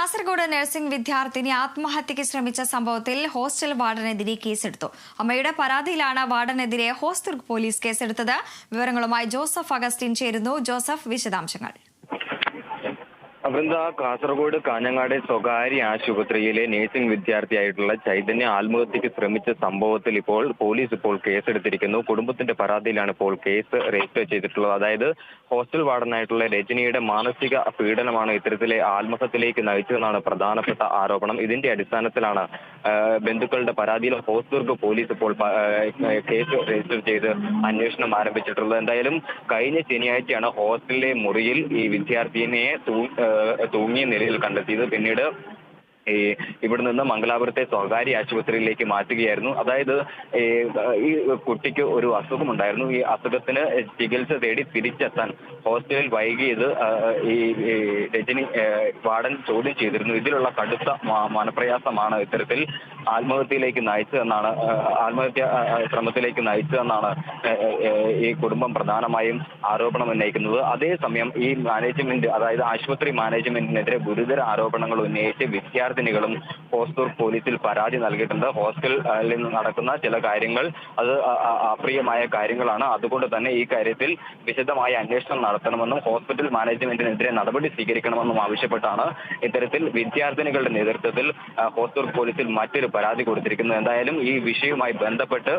Kasaragod nursing വിദ്യാർത്ഥിനി ആത്മഹത്യയ്ക്ക് ശ്രമിച്ച സംഭവത്തിൽ ഹോസ്റ്റൽ വാർഡനെതിരെ കേസെടുത്തു. അമ്മയുടെ പരാതിയിലാണ് വാർഡനെതിരെ ഹോസ്റ്റൽ പോലീസ് കേസെടുത്തത്. വിവരങ്ങളുമായി ജോസഫ് അഗസ്റ്റിൻ ചേരുന്നു. ജോസഫ് വിശദാംശങ്ങൾ. വൃന്ദ കാസർഗോഡ് കാഞ്ഞങ്ങാട് സ്വകാര്യ ആശുപത്രിയിലെ നഴ്സിംഗ് വിദ്യാർത്ഥിയായിട്ടുള്ള ചൈതന്യ ആത്മഹത്യക്ക് ശ്രമിച്ച സംഭവത്തിൽ ഇപ്പോൾ പോലീസ് ഇപ്പോൾ കേസെടുത്തിരിക്കുന്നു. കുടുംബത്തിന്റെ പരാതിയിലാണ് ഇപ്പോൾ കേസ് രജിസ്റ്റർ ചെയ്തിട്ടുള്ളത്. അതായത് ഹോസ്റ്റൽ വാർഡനായിട്ടുള്ള രജനിയുടെ മാനസിക പീഡനമാണ് ഇത്തരത്തിലെ ആത്മഹത്യയിലേക്ക് നയിച്ചതെന്നാണ് പ്രധാനപ്പെട്ട ആരോപണം. ഇതിന്റെ അടിസ്ഥാനത്തിലാണ് ബന്ധുക്കളുടെ പരാതിയിൽ ഹോസ്ദുർഗ് പോലീസ് ഇപ്പോൾ കേസ് രജിസ്റ്റർ ചെയ്ത് അന്വേഷണം ആരംഭിച്ചിട്ടുള്ളത്. എന്തായാലും കഴിഞ്ഞ ശനിയാഴ്ചയാണ് ഹോസ്റ്റലിലെ മുറിയിൽ ഈ വിദ്യാർത്ഥിനിയെ തൂങ്ങിയ നിലയിൽ കണ്ടെത്തിയത്. പിന്നീട് ഇവിടെ നിന്ന് മംഗലാപുരത്തെ സ്വകാര്യ ആശുപത്രിയിലേക്ക് മാറ്റുകയായിരുന്നു. അതായത് ഈ കുട്ടിക്ക് ഒരു അസുഖമുണ്ടായിരുന്നു. ഈ അസുഖത്തിന് ചികിത്സ തേടി തിരിച്ചെത്താൻ ഹോസ്റ്റലിൽ വൈകിയത് ഈ രജനി വാടൻ ചോദ്യം ചെയ്തിരുന്നു. ഇതിലുള്ള കടുത്ത മനപ്രയാസമാണ് ഇത്തരത്തിൽ ആത്മഹത്യയിലേക്ക് നയിച്ചതെന്നാണ് ആത്മഹത്യ ശ്രമത്തിലേക്ക് നയിച്ചതെന്നാണ് ഈ കുടുംബം പ്രധാനമായും ആരോപണം ഉന്നയിക്കുന്നത്. അതേസമയം ഈ മാനേജ്മെന്റ് അതായത് ആശുപത്രി മാനേജ്മെന്റിനെതിരെ ഗുരുതര ആരോപണങ്ങൾ ഉന്നയിച്ച് വിദ്യാർത്ഥിനികളും ഹോസ്റ്റൽ പോലീസിൽ പരാതി നൽകിയിട്ടുണ്ട്. ഹോസ്റ്റലിൽ നടക്കുന്ന ചില കാര്യങ്ങൾ അത് അപ്രിയമായ കാര്യങ്ങളാണ്. അതുകൊണ്ട് തന്നെ ഈ കാര്യത്തിൽ വിശദമായ അന്വേഷണം നടത്തണമെന്നും ഹോസ്പിറ്റൽ മാനേജ്മെന്റിനെതിരെ നടപടി സ്വീകരിക്കണമെന്നും ആവശ്യപ്പെട്ടാണ് ഇത്തരത്തിൽ വിദ്യാർത്ഥിനികളുടെ നേതൃത്വത്തിൽ ഹോസ്റ്റൂർ പോലീസിൽ മറ്റൊരു പരാതി കൊടുത്തിരിക്കുന്നത്. എന്തായാലും ഈ വിഷയവുമായി ബന്ധപ്പെട്ട്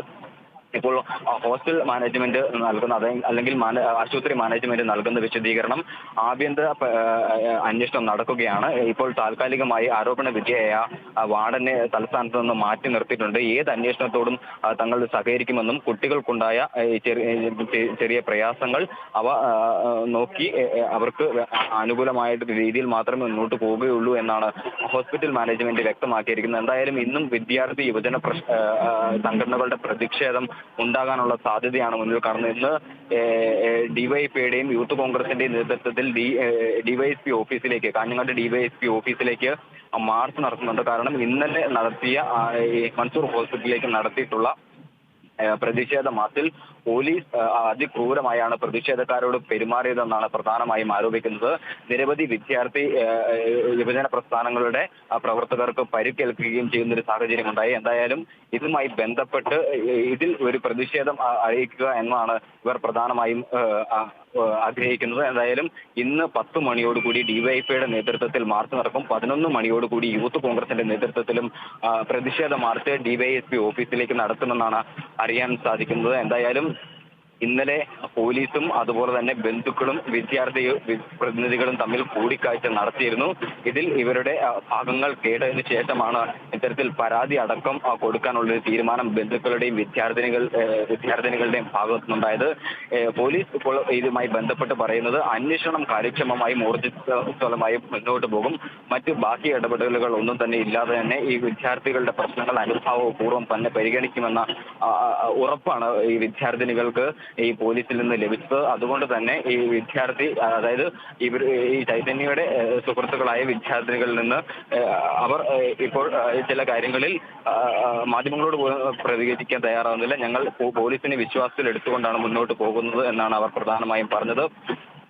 ഇപ്പോൾ ഹോസ്റ്റൽ മാനേജ്മെന്റ് നൽകുന്ന അല്ലെങ്കിൽ ആശുപത്രി മാനേജ്മെന്റ് നൽകുന്ന വിശദീകരണം ആഭ്യന്തര അന്വേഷണം നടക്കുകയാണ്. ഇപ്പോൾ താൽക്കാലികമായി ആരോപണ വിധേയയായ വാർഡനെ തലസ്ഥാനത്ത് നിന്ന് മാറ്റി നിർത്തിയിട്ടുണ്ട്. ഏത് അന്വേഷണത്തോടും തങ്ങൾ സഹകരിക്കുമെന്നും കുട്ടികൾക്കുണ്ടായ ചെറിയ പ്രയാസങ്ങൾ അവ നോക്കി അവർക്ക് അനുകൂലമായ രീതിയിൽ മാത്രമേ മുന്നോട്ട് പോവുകയുള്ളൂ എന്നാണ് ഹോസ്പിറ്റൽ മാനേജ്മെന്റ് വ്യക്തമാക്കിയിരിക്കുന്നത്. എന്തായാലും ഇന്നും വിദ്യാർത്ഥി യുവജന സംഘടനകളുടെ പ്രതിഷേധം ഉണ്ടാകാനുള്ള സാധ്യതയാണ് മുന്നിൽ കാണുന്നത്. ഇന്ന് യൂത്ത് കോൺഗ്രസിന്റെയും നേതൃത്വത്തിൽ ഡിവൈഎസ്പി ഓഫീസിലേക്ക് കാഞ്ഞങ്ങാട് ഡിവൈഎസ്പി ഓഫീസിലേക്ക് മാർച്ച് നടത്തുന്നുണ്ട് കാരണം ഇന്നലെ നടത്തിയ മൻസൂർ ഹോസ്പിറ്റലിലേക്ക് നടത്തിയിട്ടുള്ള പ്രതിഷേധ മാർച്ചിൽ പോലീസ് അതിക്രൂരമായാണ് പ്രതിഷേധക്കാരോട് പെരുമാറിയതെന്നാണ് പ്രധാനമായും ആരോപിക്കുന്നത്. നിരവധി വിദ്യാർത്ഥി യുവജന പ്രസ്ഥാനങ്ങളുടെ പ്രവർത്തകർക്ക് പരിക്കേൽക്കുകയും ചെയ്യുന്ന ഒരു സാഹചര്യം ഉണ്ടായി. എന്തായാലും ഇതുമായി ബന്ധപ്പെട്ട് ഇതിൽ ഒരു പ്രതിഷേധം അറിയിക്കുക എന്നാണ് ഇവർ പ്രധാനമായും ആഗ്രഹിക്കുന്നത്. എന്തായാലും ഇന്ന് പത്ത് മണിയോടുകൂടി ഡിവൈഎഫ്ഐയുടെ നേതൃത്വത്തിൽ മാർച്ച് നടക്കും. പതിനൊന്ന് മണിയോടുകൂടി യൂത്ത് കോൺഗ്രസിന്റെ നേതൃത്വത്തിലും പ്രതിഷേധ മാർച്ച് ഡിവൈഎസ്പി ഓഫീസിലേക്ക് നടത്തുമെന്നാണ് അറിയാൻ സാധിക്കുന്നത്. എന്തായാലും ഇന്നലെ പോലീസും അതുപോലെ തന്നെ ബന്ധുക്കളും വിദ്യാർത്ഥി പ്രതിനിധികളും തമ്മിൽ കൂടിക്കാഴ്ച നടത്തിയിരുന്നു. ഇതിൽ ഇവരുടെ ഭാഗങ്ങൾ കേട്ടതിന് ശേഷമാണ് ഇത്തരത്തിൽ പരാതി അടക്കം കൊടുക്കാനുള്ള ഒരു തീരുമാനം ബന്ധുക്കളുടെയും വിദ്യാർത്ഥിനികൾ വിദ്യാർത്ഥിനികളുടെയും ഭാഗത്തു നിന്നുണ്ടായത് പോലീസ് ഇപ്പോൾ ഇതുമായി ബന്ധപ്പെട്ട് പറയുന്നത് അന്വേഷണം കാര്യക്ഷമമായും ഊർജസ്വലമായും മുന്നോട്ട് പോകും. മറ്റ് ബാക്കി ഇടപെടലുകൾ ഒന്നും തന്നെ ഇല്ലാതെ തന്നെ ഈ വിദ്യാർത്ഥികളുടെ പ്രശ്നങ്ങൾ അനുഭാവപൂർവം തന്നെ പരിഗണിക്കുമെന്ന ഉറപ്പാണ് ഈ വിദ്യാർത്ഥിനികൾക്ക് ഈ പോലീസിൽ നിന്ന് ലഭിച്ചത്. അതുകൊണ്ട് തന്നെ ഈ വിദ്യാർത്ഥി അതായത് ഇവർ ഈ ചൈതന്യയുടെ സുഹൃത്തുക്കളായ വിദ്യാർത്ഥികളിൽ നിന്ന് അവർ ഇപ്പോൾ ചില കാര്യങ്ങളിൽ മാധ്യമങ്ങളോട് പ്രതികരിക്കാൻ തയ്യാറാവുന്നില്ല. ഞങ്ങൾ പോലീസിനെ വിശ്വാസത്തിൽ എടുത്തുകൊണ്ടാണ് മുന്നോട്ട് പോകുന്നത് എന്നാണ് അവർ പ്രധാനമായും പറഞ്ഞത്.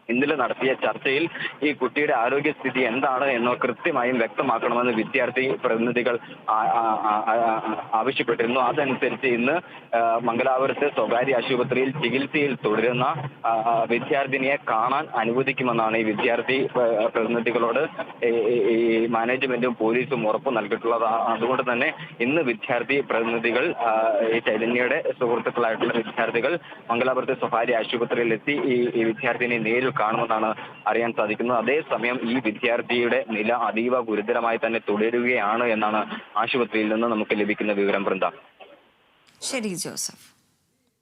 ഇന്നലെ നടത്തിയ ചർച്ചയിൽ ഈ കുട്ടിയുടെ ആരോഗ്യസ്ഥിതി എന്താണ് എന്ന് കൃത്യമായും വ്യക്തമാക്കണമെന്ന് വിദ്യാർത്ഥി പ്രതിനിധികൾ ആവശ്യപ്പെട്ടിരുന്നു. അതനുസരിച്ച് ഇന്ന് മംഗലാപുരത്തെ സ്വകാര്യ ആശുപത്രിയിൽ ചികിത്സയിൽ തുടരുന്ന വിദ്യാർത്ഥിനിയെ കാണാൻ അനുവദിക്കുമെന്നാണ് ഈ വിദ്യാർത്ഥി പ്രതിനിധികളോട് ഈ- മാനേജ്മെന്റും പോലീസും ഉറപ്പ് നൽകിയിട്ടുള്ളത്. അതുകൊണ്ട് തന്നെ ഇന്ന് വിദ്യാർത്ഥി പ്രതിനിധികൾ ഈ ചൈതന്യയുടെ സുഹൃത്തുക്കളായിട്ടുള്ള വിദ്യാർത്ഥികൾ മംഗലാപുരത്തെ സ്വകാര്യ ആശുപത്രിയിൽ എത്തി ഈ വിദ്യാർത്ഥിനിയെ വിദ്യാർത്ഥിനെ നേരിൽ കാണുമെന്നാണ് അറിയാൻ സാധിക്കുന്നത്. അതേസമയം ഈ വിദ്യാർത്ഥിയുടെ നില അതീവ ഗുരുതരമായി തന്നെ തുടരുകയാണ് എന്നാണ് ആശുപത്രിയിൽ നിന്ന് നമുക്ക് ലഭിക്കുന്ന വിവരം വൃന്ദ. ശരി ജോസഫ്.